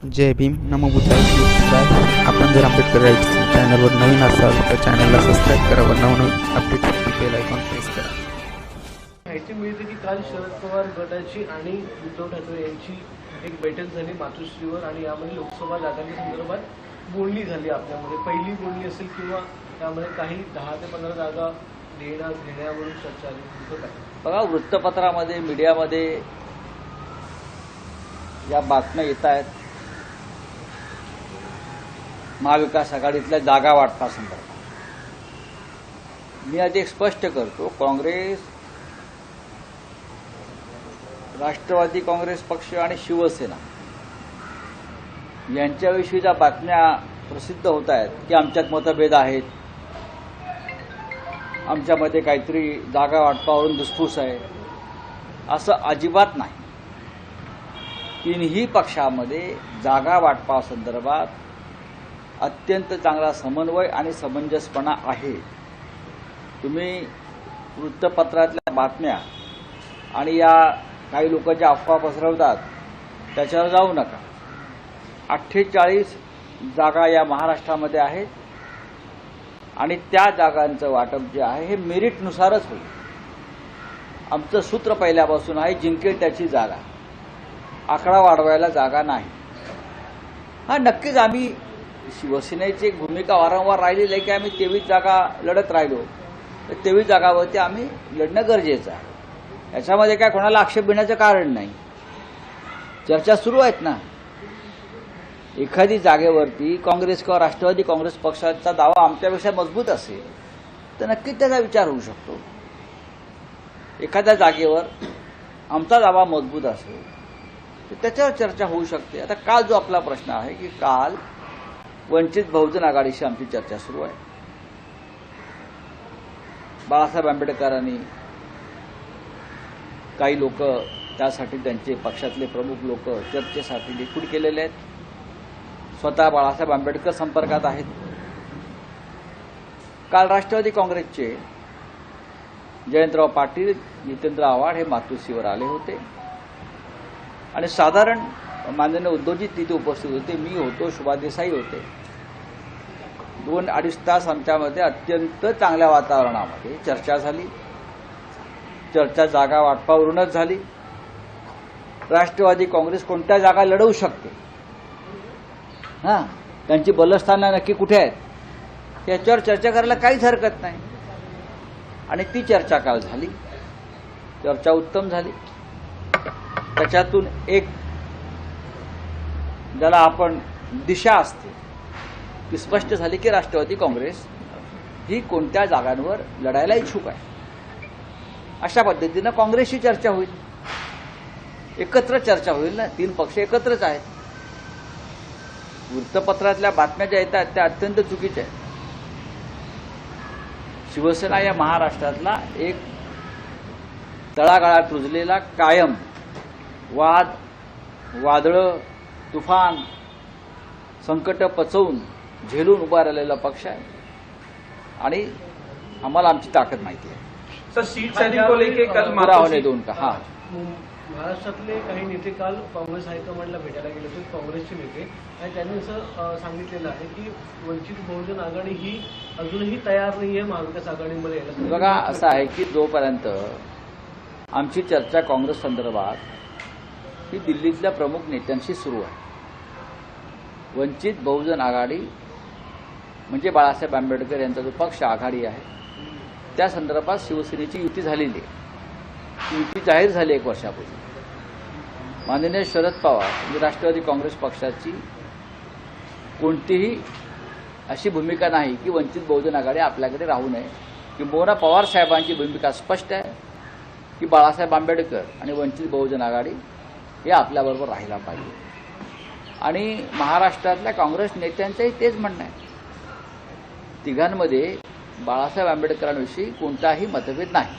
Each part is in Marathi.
जय भीम. नमो बुद्धाय श्री शिवाय आपण जर आंबेडकर राईट्स चॅनलवर नवीन असाल तर चॅनलला सबस्क्राईब करा व नवनवीन अपडेटसाठी बेल आयकॉन प्रेस करा. माहिती मिळते की काल शरद पवार गटाची आणि उद्धव ठाकरे यांची एक बैठक झाली मातोश्रीवर आणि यामध्ये लोकसभा जागांच्या संदर्भात बोलणी झाली आपल्यामध्ये. पहिली बोलणी असेल किंवा त्यामध्ये काही दहा ते पंधरा जागा देण्या घेण्यावरून चर्चा आली. बघा वृत्तपत्रामध्ये मीडियामध्ये या बातम्या येत आहेत महाविकास आघाडीतल्या जागा वाटपासंदर्भात. मी आधी एक स्पष्ट करतो काँग्रेस राष्ट्रवादी काँग्रेस पक्ष आणि शिवसेना यांच्याविषयी ज्या बातम्या प्रसिद्ध होत आहेत की आमच्यात मतभेद आहेत. आमच्यामध्ये काहीतरी जागा वाटपावरून दुसफूस आहे. असं अजिबात नाही. तिन्ही पक्षामध्ये जागा वाटपासंदर्भात अत्यंत चांगला समन्वय आणि समंजसपणा आहे. तुम्ही वृत्तपत्रातल्या बातम्या आणि या काही लोक ज्या अफवा पसरवतात त्याच्यावर जाऊ नका. अठ्ठेचाळीस जागा या महाराष्ट्रामध्ये आहेत आणि त्या जागांचं वाटप जे आहे हे मेरिटनुसारच होईल. आमचं सूत्र पहिल्यापासून आहे जिंकेल त्याची जागा. आकडा वाढवायला जागा नाही. हा नक्कीच आम्ही शिवसेनेची एक भूमिका वारंवार राहिलेली आहे की आम्ही तेवीस जागा लढत राहिलो. तर तेवीस जागावरती आम्ही लढणं गरजेचं आहे. याच्यामध्ये काय कोणाला आक्षेप घेण्याचं कारण नाही. चर्चा सुरू आहेत ना. एखादी जागेवरती काँग्रेस किंवा राष्ट्रवादी काँग्रेस पक्षाचा दावा आमच्यापेक्षा मजबूत असेल तर नक्कीच त्याचा विचार होऊ शकतो. एखाद्या जागेवर आमचा दावा मजबूत असेल तर त्याच्यावर चर्चा होऊ शकते. आता काल जो आपला प्रश्न आहे की काल वंचित बहुजन आघाडीशी आमची चर्चा सुरू आहे. बाळासाहेब आंबेडकरांनी काही लोक त्यासाठी त्यांचे पक्षातले प्रमुख लोक चर्चेसाठी निकूड केलेले आहेत. स्वतः बाळासाहेब आंबेडकर संपर्कात आहेत. काल राष्ट्रवादी काँग्रेसचे जयंतराव पाटील जितेंद्र आव्हाड हे मातोश्रीवर आले होते. आणि साधारण माननीय उद्धवजी तिथे उपस्थित होते. मी होतो शुभादेसाई होते. दोन अडीच तास आमच्यामध्ये अत्यंत चांगल्या वातावरणामध्ये चर्चा झाली. चर्चा जागा वाटपावरूनच झाली. राष्ट्रवादी काँग्रेस कोणत्या जागा लढवू शकते? हां त्यांची बलस्थानं नक्की कुठे आहेत? याच्यावर चर्चा करायला काहीच हरकत नाही. आणि ती चर्चा काल झाली. चर्चा उत्तम झाली. त्याच्यातून एक ज्याला आपण दिशा असते ती स्पष्ट झाली की राष्ट्रवादी काँग्रेस ही कोणत्या जागांवर लढायला इच्छुक आहे. अशा पद्धतीनं काँग्रेसची चर्चा होईल. एकत्र चर्चा होईल ना? तीन पक्ष एकत्रच आहेत. वृत्तपत्रातल्या बातम्या ज्या येतात त्या अत्यंत चुकीच्या आहेत. शिवसेना या महाराष्ट्रातला एक तळागाळात रुजलेला कायम वाद वादळं तुफान संकट पचवून झेलून उभा राहिलेला पक्ष आहे. आणि आम्हाला आमची ताकद माहिती आहे. सर सीट सेलिंग को लेके कल बुरा होने मातोश्री दो उनका हा. महाराष्ट्रातले काही नेते काल काँग्रेस हायकमांडला भेटायला गेले होते काँग्रेसचे नेते. आणि त्यांनी असं सांगितलेलं आहे की वंचित बहुजन आघाडी ही अजूनही तयार नाही आहे महाविकास आघाडीमध्ये बघा असं आहे की जोपर्यंत आमची चर्चा काँग्रेस संदर्भात ही दिल्लीतल्या प्रमुख नेत्यांशी सुरू आहे. वंचित बहुजन आघाडी म्हणजे बाळासाहेब आंबेडकर यांचा जो पक्ष आघाडी आहे त्या संदर्भात शिवसेनेची युती झालेली आहे. ती युती जाहीर झाली एक वर्षापूर्वी. माननीय शरद पवार म्हणजे राष्ट्रवादी काँग्रेस पक्षाची कोणतीही अशी भूमिका नाही की वंचित बहुजन आघाडी आपल्याकडे राहू नये किंबहुना पवार साहेबांची भूमिका स्पष्ट आहे की बाळासाहेब आंबेडकर आणि वंचित बहुजन आघाडी हे आपल्याबरोबर राहायला पाहिजे. आणि महाराष्ट्रातल्या काँग्रेस नेत्यांचंही तेच म्हणणं आहे. तिघांमध्ये बाळासाहेब आंबेडकरांविषयी कोणताही मतभेद नाही.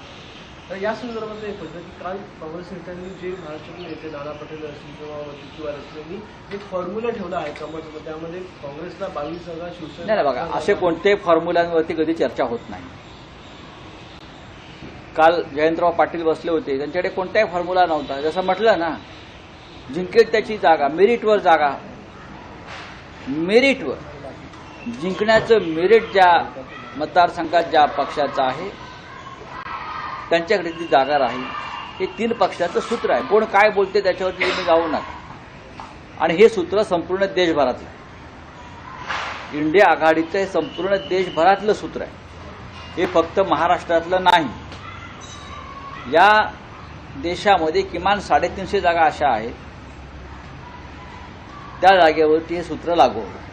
तर या संदर्भात एक होतं की काल काँग्रेस नेत्यांनी जे महाराष्ट्रातील नेते नाना पटेल असतील किंवा वंचित असतील यांनी एक फॉर्म्युला ठेवला आहे कमलमध्ये त्यामध्ये काँग्रेसला बावीस जागा शिवसेना नाही बघा असे कोणते फॉर्म्युलांवरती कधी चर्चा होत नाही. काल जयंतराव पाटील बसले होते त्यांच्याकडे कोणताही फॉर्म्युला नव्हता. जसं म्हटलं ना जिंकेल त्याची जागा मेरिटवर जागा. मेरिटवर जिंकण्याचं मेरिट ज्या मतदारसंघात ज्या पक्षाचं आहे त्यांच्याकडे ती जागा राहील. हे तीन पक्षाचं सूत्र आहे. कोण काय बोलते त्याच्यावरती तुम्ही जाऊ नका. आणि हे सूत्र संपूर्ण देशभरातलं आहे. इंडिया आघाडीचं हे संपूर्ण देशभरातलं सूत्र आहे. हे फक्त महाराष्ट्रातलं नाही. या देशामध्ये किमान साडेतीनशे जागा अशा आहेत. त्या जागेवरती हे सूत्र लागू होतं.